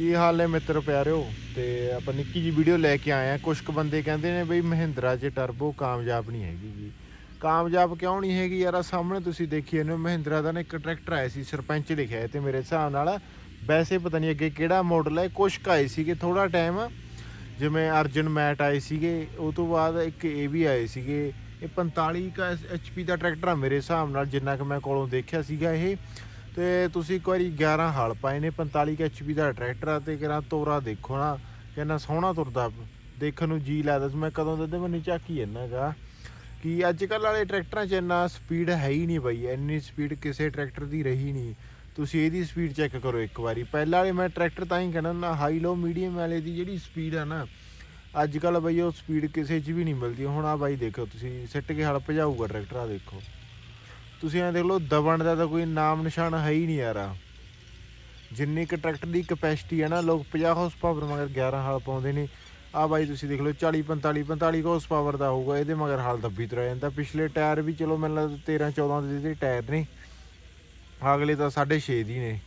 ਕੀ ਹਾਲ ਨੇ ਮਿੱਤਰ ਪਿਆਰਿਓ? ਤੇ ਆਪਾਂ ਨਿੱਕੀ ਜੀ ਵੀਡੀਓ ਲੈ ਕੇ ਆਏ ਆ। ਕੁਝ ਕੁ ਬੰਦੇ ਕਹਿੰਦੇ ਨੇ ਬਈ ਮਹਿੰਦਰਾ 'ਚ ਟਰਬੋ ਕਾਮਯਾਬ ਨਹੀਂ ਹੈਗੀ ਜੀ। ਕਾਮਯਾਬ ਕਿਉਂ ਨਹੀਂ ਹੈਗੀ ਯਾਰ? ਆਹ ਸਾਹਮਣੇ ਤੁਸੀਂ ਦੇਖੀ ਇਹਨੂੰ ਮਹਿੰਦਰਾ ਦਾ ਨਾ ਇੱਕ ਟਰੈਕਟਰ ਆਇਆ ਸੀ, ਸਰਪੰਚ ਲਿਖਿਆ ਹੈ ਤੇ ਮੇਰੇ ਹਿਸਾਬ ਨਾਲ ਵੈਸੇ ਪਤਾ ਨਹੀਂ ਅੱਗੇ ਕਿਹੜਾ ਮਾਡਲ ਹੈ ਕੁਝ ਕੁ ਆਏ ਸੀਗੇ ਥੋੜਾ ਟਾਈਮ ਜਿਵੇਂ ਅਰਜਨ ਮੈਟ ਆਏ ਸੀਗੇ, ਉਹ ਤੋਂ ਬਾਅਦ ਇੱਕ ਇਹ ਵੀ ਆਏ ਸੀਗੇ। ਇਹ 45 ਕਾ ਐਚਪੀ ਦਾ ਟਰੈਕਟਰ ਆ ਮੇਰੇ ਹਿਸਾਬ ਨਾਲ, ਜਿੰਨਾ ਕਿ ਮੈਂ ਕੋਲੋਂ ਦੇਖਿਆ ਸੀਗਾ ਇਹ। ਤੇ ਤੁਸੀਂ ਇੱਕ ਵਾਰੀ 11 ਹਲ ਪਾਏ ਨੇ 45 ਐਚਪੀ ਦਾ ਟਰੈਕਟਰ ਆ ਤੇ ਕਿਹੜਾ ਤੋਰਾ ਦੇਖੋ ਨਾ ਕਿੰਨਾ ਸੋਹਣਾ ਤੁਰਦਾ ਦੇਖਣ ਨੂੰ ਜੀ ਲੱਗਦਾ ਸੀ। ਮੈਂ ਕਦੋਂ ਦੇ ਮੈਨੂੰ ਝਾਕੀ ਜਾਂਦਾਗਾ ਕਿ ਅੱਜ ਕੱਲ ਵਾਲੇ ਟਰੈਕਟਰਾਂ 'ਚ ਇੰਨਾ ਸਪੀਡ ਹੈ ਹੀ ਨਹੀਂ ਬਈ, ਇੰਨੀ ਸਪੀਡ ਕਿਸੇ ਟਰੈਕਟਰ ਦੀ ਰਹੀ ਨਹੀਂ। ਤੁਸੀਂ ਇਹਦੀ ਸਪੀਡ ਚੈੱਕ ਕਰੋ ਇੱਕ ਵਾਰੀ। ਪਹਿਲਾਂ ਵਾਲੇ ਮੈਂ ਟਰੈਕਟਰ ਤਾਂ ਹੀ ਕਹਿੰਦਾ ਨਾ ਹਾਈ ਲੋ ਮੀਡੀਅਮ ਵਾਲੇ ਦੀ ਜਿਹੜੀ ਸਪੀਡ ਆ ਨਾ ਅੱਜ ਕੱਲ ਬਈ ਉਹ ਸਪੀਡ ਕਿਸੇ 'ਚ ਵੀ ਨਹੀਂ ਮਿਲਦੀ। ਹੁਣ ਆ ਬਾਈ ਦੇਖੋ, ਤੁਸੀਂ ਸਿੱਟ ਕੇ ਹਲ ਭਜਾਊਗਾ ਟਰੈਕਟਰ ਆ ਦੇਖੋ। ਤੁਸੀਂ ਐਂ ਦੇਖ ਲਓ, ਦਬਣ ਦਾ ਤਾਂ ਕੋਈ ਨਾਮ ਨਿਸ਼ਾਨ ਹੈ ਹੀ ਨਹੀਂ ਯਾਰ। ਆਹ। ਜਿੰਨੀ ਕੁ ਟਰੈਕਟਰ ਦੀ ਕਪੈਸਿਟੀ ਹੈ ਨਾ, ਲੋਕ 50 ਹਾਰਸ ਪਾਵਰ ਮਗਰ 11 ਹਾਲ ਪਾਉਂਦੇ ਨੇ। ਆ ਬਾਈ ਤੁਸੀਂ ਦੇਖ ਲਓ 40 45 45 ਹਾਰਸ ਪਾਵਰ ਦਾ ਹੋਊਗਾ, ਇਹਦੇ ਮਗਰ ਹਾਲ ਦੱਬੀ ਤੁਰਿਆ ਜਾਂਦਾ। ਪਿਛਲੇ ਟਾਇਰ ਵੀ ਚਲੋ ਮੈਨੂੰ ਲੱਗਦਾ 13 14 ਦੇ ਇਹਦੇ ਟਾਇਰ ਨੇ, ਅਗਲੇ ਤਾਂ 6.5 ਦੀ ਨੇ।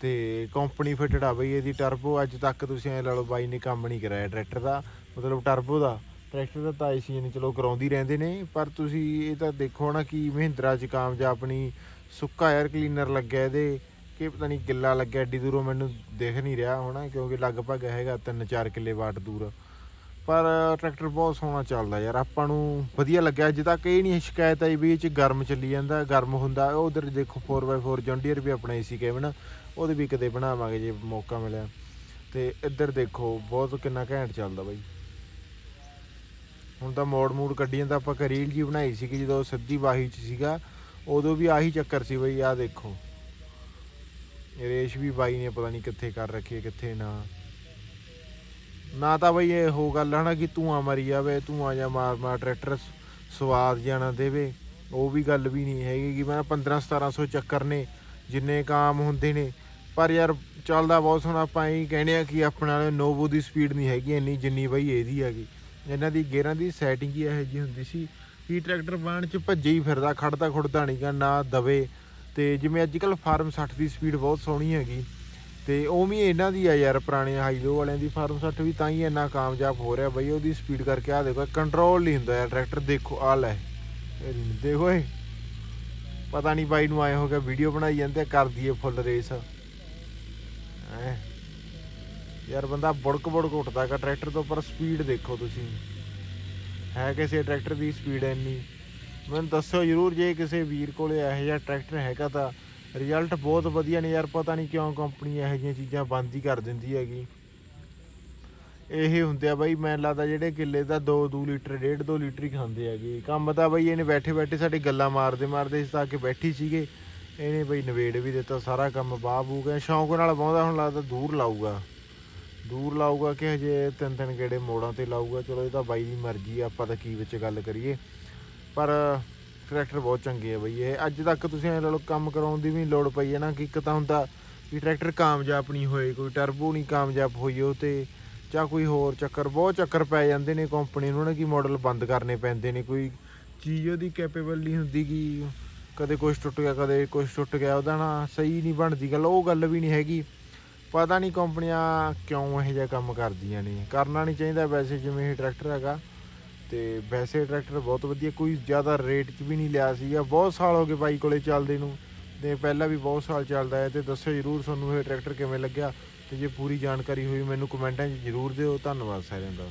ਤੇ ਕੰਪਨੀ ਫਿਟਡ ਆ ਬਈ, ਇਹਦੀ ਟਰਬੋ ਅੱਜ ਤੱਕ ਤੁਸੀਂ ਐ ਲਾ ਲਓ, ਬਾਈ ਨੇ ਕੰਮ ਨਹੀਂ ਕਰਾਇਆ ਟਰੈਕਟਰ ਦਾ, ਮਤਲਬ ਟਰਬੋ ਦਾ। ਟਰੈਕਟਰ ਦਾ ਤਾਂ ਏਸੀ ਨੇ ਚਲੋ ਕਰਾਉਂਦੀ ਰਹਿੰਦੇ ਨੇ, ਪਰ ਤੁਸੀਂ ਇਹ ਤਾਂ ਦੇਖੋ ਨਾ ਕਿ ਮਹਿੰਦਰਾ ਚ ਕਾਮਯਾਬ ਆਪਣੀ ਸੁੱਕਾ 에ਅਰ ਕਲੀਨਰ ਲੱਗਿਆ ਇਹਦੇ, ਕਿ ਪਤਾ ਨਹੀਂ ਗਿੱਲਾ ਲੱਗਿਆ, ਐਡੀ ਦੂਰੋਂ ਮੈਨੂੰ ਦਿਖ ਨਹੀਂ ਰਿਹਾ ਹੋਣਾ, ਕਿਉਂਕਿ ਲਗਭਗ ਹੈਗਾ 3-4 ਕਿੱਲੇ ਵਾਟ ਦੂਰ। ਪਰ ਟਰੈਕਟਰ ਬਹੁਤ ਸੋਹਣਾ ਚੱਲਦਾ ਯਾਰ, ਆਪਾਂ ਨੂੰ ਵਧੀਆ ਲੱਗਿਆ, ਅੱਜ ਤੱਕ ਇਹ ਨਹੀਂ ਸ਼ਿਕਾਇਤ ਆਈ ਵੀ ਇਹ ਚ ਗਰਮ ਚੱਲੀ ਜਾਂਦਾ, ਗਰਮ ਹੁੰਦਾ ਉਧਰ ਦੇਖੋ 4x4 ਜੌਂਡੀਅਰ ਵੀ ਆਪਣਾ ਏਸੀ ਕੈਬਨ ਉਹਦੇ ਵੀ ਕਦੇ ਬਣਾਵਾਂਗੇ ਜੇ ਮੌਕਾ ਮਿਲਿਆ। ਤੇ ਇੱਧਰ ਦੇਖੋ, ਬਹੁਤ ਕਿੰਨਾ ਘੈਂਟ ਚੱਲਦਾ ਬਾਈ। ਹੁਣ ਤਾਂ ਮੋੜ ਮੂਡ ਕੱਢੀਆਂ ਤਾਂ ਆਪਾਂ ਇੱਕ ਰੀਲ ਜੀ ਬਣਾਈ ਸੀ ਕਿ ਜਦੋਂ ਸਿੱਧੀ ਵਾਹੀ ਚ ਸੀਗਾ, ਉਦੋਂ ਵੀ ਆਹੀ ਚੱਕਰ ਸੀ ਬਈ, ਆਹ ਦੇਖੋ। ਰੇਸ਼ ਵੀ ਬਾਈ ਨੇ ਪਤਾ ਨਹੀਂ ਕਿੱਥੇ ਕਰ ਰੱਖੀ ਹੈ, ਕਿੱਥੇ ਨਾ। ਨਾ ਤਾਂ ਬਈ ਇਹ ਹੋ ਗੱਲ ਹਨਾ ਕਿ ਧੂਆਂ ਮਰੀ ਜਾਵੇ, ਧੂਆਂ ਜਾਂ ਮਾਰ ਮਾਰ ਟਰੈਕਟਰ ਸਵਾਦ ਜਾਣਾ ਦੇਵੇ, ਉਹ ਵੀ ਗੱਲ ਵੀ ਨਹੀਂ ਹੈਗੀ ਕਿ ਮੈਂ 15 1700 ਚੱਕਰ ਨੇ, ਜਿੰਨੇ ਕਾਮ ਹੁੰਦੇ ਨੇ। ਪਰ ਯਾਰ, ਚੱਲਦਾ ਬਹੁਤ ਸੋਹਣਾ, ਆਪਾਂ ਇਹ ਕਹਿੰਦੇ ਆ ਕਿ ਆਪਣੇ ਵਾਲੇ ਨੋਵੋ ਦੀ ਸਪੀਡ ਨਹੀਂ ਹੈਗੀ, ਇੰਨੀ ਜਿੰਨੀ ਬਈ ਇਹਦੀ ਹੈਗੀ। ਇਹਨਾਂ ਦੀ ਗੇਅਰਾਂ ਦੀ ਸੈਟਿੰਗ ਹੀ ਇਹੋ ਜਿਹੀ ਹੁੰਦੀ ਸੀ ਕਿ ਟਰੈਕਟਰ ਬਾਣ ਚ ਭੱਜੇ ਹੀ ਫਿਰਦਾ ਖੜਦਾ ਖੁੜਦਾ ਨਹੀਂਗਾ ਨਾ ਦਵੇ। ਤੇ ਜਿਵੇਂ ਅੱਜ ਕੱਲ ਫਾਰਮ 60 ਦੀ ਸਪੀਡ ਬਹੁਤ ਸੋਹਣੀ ਹੈਗੀ। ਤੇ ਉਵੇਂ ਇਹਨਾਂ ਦੀ ਆ ਯਾਰ ਪੁਰਾਣੇ ਹਾਈਲੋ ਵਾਲਿਆਂ ਦੀ ਫਾਰਮ 60 ਵੀ ਤਾਂ ਹੀ ਇੰਨਾ ਕਾਮਯਾਬ ਹੋ ਰਿਹਾ ਬਈ ਉਹਦੀ ਸਪੀਡ ਕਰਕੇ ਆ ਦੇਖੋ ਕੰਟਰੋਲ ਨਹੀਂ ਹੁੰਦਾ ਯਾਰ ਟਰੈਕਟਰ ਦੇਖੋ ਆ ਲੈ। ਦੇਖੋ ਏ ਪਤਾ ਨਹੀਂ ਬਾਈ ਨੂੰ ਆਏ ਹੋ ਗਿਆ ਵੀਡੀਓ ਬਣਾਈ ਜਾਂਦੇ ਆ, ਕਰ ਦਈਏ ਫੁੱਲ ਰੇਸ ਯਾਰ ਬੰਦਾ ਬੁੜਕ ਬੁੜਕ ਉੱਠਦਾ ਕਾ ਟਰੈਕਟਰ ਤੋਂ ਪਰ ਸਪੀਡ ਦੇਖੋ ਤੁਸੀਂ। ਹੈ ਕਿਸੇ ਟਰੈਕਟਰ ਦੀ ਸਪੀਡ ਇੰਨੀ? ਮੈਨੂੰ ਦੱਸੋ ਜਰੂਰ ਜੇ ਕਿਸੇ ਵੀਰ ਕੋਲੇ ਇਹੋ ਜਿਹਾ ਟਰੈਕਟਰ ਹੈਗਾ ਤਾਂ ਰਿਜ਼ਲਟ ਬਹੁਤ ਵਧੀਆ ਨੇ ਯਾਰ, ਪਤਾ ਨਹੀਂ ਕਿਉਂ ਕੰਪਨੀ ਇਹੋ ਜਿਹੀਆਂ ਚੀਜ਼ਾਂ ਬੰਦ ਹੀ ਕਰ ਦਿੰਦੀ ਹੈਗੀ। ਇਹ ਹੁੰਦੇ ਆ ਬਾਈ, ਮੈਨੂੰ ਲੱਗਦਾ ਜਿਹੜੇ ਕਿੱਲੇ ਦਾ 2 2 ਲੀਟਰ 1.5 2 ਲੀਟਰ ਹੀ ਖਾਂਦੇ ਹੈਗੇ। ਕੰਮ ਤਾਂ ਬਾਈ ਇਹਨੇ ਬੈਠੇ ਬੈਠੇ ਸਾਡੇ ਗੱਲਾਂ ਮਾਰਦੇ ਮਾਰਦੇ ਇਸ ਤਾਂ ਕਿ ਬੈਠੀ ਸੀਗੇ। ਇਹਨੇ ਬਈ ਨਵੇੜ ਵੀ ਦਿੱਤਾ ਸਾਰਾ ਕੰਮ ਬਾਹ ਬੂ ਗਿਆ ਸ਼ੌਂਕ ਨਾਲ ਬਾਉਂਦਾ ਹੁਣ ਲੱਗਦਾ ਦੂਰ ਲਾਊਗਾ। ਦੂਰ ਲਾਊਗਾ ਕਿ ਹਜੇ ਤਿੰਨ ਤਿੰਨ ਗੇੜੇ ਮੋੜਾਂ ਤੇ ਲਾਊਗਾ? ਚਲੋ, ਇਹ ਤਾਂ ਬਾਈ ਦੀ ਮਰਜ਼ੀ ਆ, ਆਪਾਂ ਤਾਂ ਕੀ ਵਿੱਚ ਗੱਲ ਕਰੀਏ। ਪਰ ਟਰੈਕਟਰ ਬਹੁਤ ਚੰਗੇ ਆ ਬਈ ਇਹ। ਅੱਜ ਤੱਕ ਤੁਸੀਂ ਇਹ ਲਾ ਲਓ, ਕੰਮ ਕਰਾਉਣ ਦੀ ਵੀ ਲੋੜ ਪਈ ਹੈ ਨਾ, ਕਿ ਇੱਕ ਤਾਂ ਹੁੰਦਾ ਵੀ ਟਰੈਕਟਰ ਕਾਮਯਾਬ ਨਹੀਂ ਹੋਏ, ਕੋਈ ਟਰਬੋ ਨਹੀਂ ਕਾਮਯਾਬ ਹੋਈ ਉਹ ਤੇ ਜਾਂ ਕੋਈ ਹੋਰ ਚੱਕਰ। ਬਹੁਤ ਚੱਕਰ ਪੈ ਜਾਂਦੇ ਨੇ ਕੰਪਨੀ ਨੂੰ ਨਾ, ਕਿ ਮਾਡਲ ਬੰਦ ਕਰਨੇ ਪੈਂਦੇ ਨੇ। ਕੋਈ ਚੀਜ਼ ਉਹਦੀ ਕੈਪੇਬਲ ਨਹੀਂ ਹੁੰਦੀ ਕਿ ਕਦੇ ਕੁਝ ਟੁੱਟ ਗਿਆ, ਕਦੇ ਕੁਝ ਟੁੱਟ ਗਿਆ, ਉਹਦਾ ਨਾ ਸਹੀ ਨਹੀਂ ਬਣਦੀ ਗੱਲ। ਉਹ ਗੱਲ ਵੀ ਨਹੀਂ ਹੈਗੀ। ਪਤਾ ਨਹੀਂ ਕੰਪਨੀਆਂ ਕਿਉਂ ਇਹੋ ਜਿਹਾ ਕੰਮ ਕਰਦੀਆਂ ਨੇ। ਕਰਨਾ ਨਹੀਂ ਚਾਹੀਦਾ ਵੈਸੇ ਜਿਵੇਂ ਇਹ ਟਰੈਕਟਰ ਹੈਗਾ। ਤੇ ਵੈਸੇ ਟਰੈਕਟਰ ਬਹੁਤ ਵਧੀਆ, ਕੋਈ ਜ਼ਿਆਦਾ ਰੇਟ 'ਚ ਵੀ ਨਹੀਂ ਲਿਆ ਸੀਗਾ। ਬਹੁਤ ਸਾਲ ਹੋ ਗਏ ਬਾਈ ਕੋਲੇ ਚੱਲਦੇ ਨੂੰ। ਤੇ ਪਹਿਲਾਂ ਵੀ ਬਹੁਤ ਸਾਲ ਚੱਲਦਾ ਹੈ ਤੇ ਦੱਸੋ ਜਰੂਰ ਤੁਹਾਨੂੰ ਇਹ ਟਰੈਕਟਰ ਕਿਵੇਂ ਲੱਗਿਆ। ਤੇ ਜੇ ਪੂਰੀ ਜਾਣਕਾਰੀ ਹੋਈ ਮੈਨੂੰ ਕਮੈਂਟਾਂ 'ਚ ਜਰੂਰ ਦਿਓ। ਧੰਨਵਾਦ ਸਾਰਿਆਂ ਦਾ।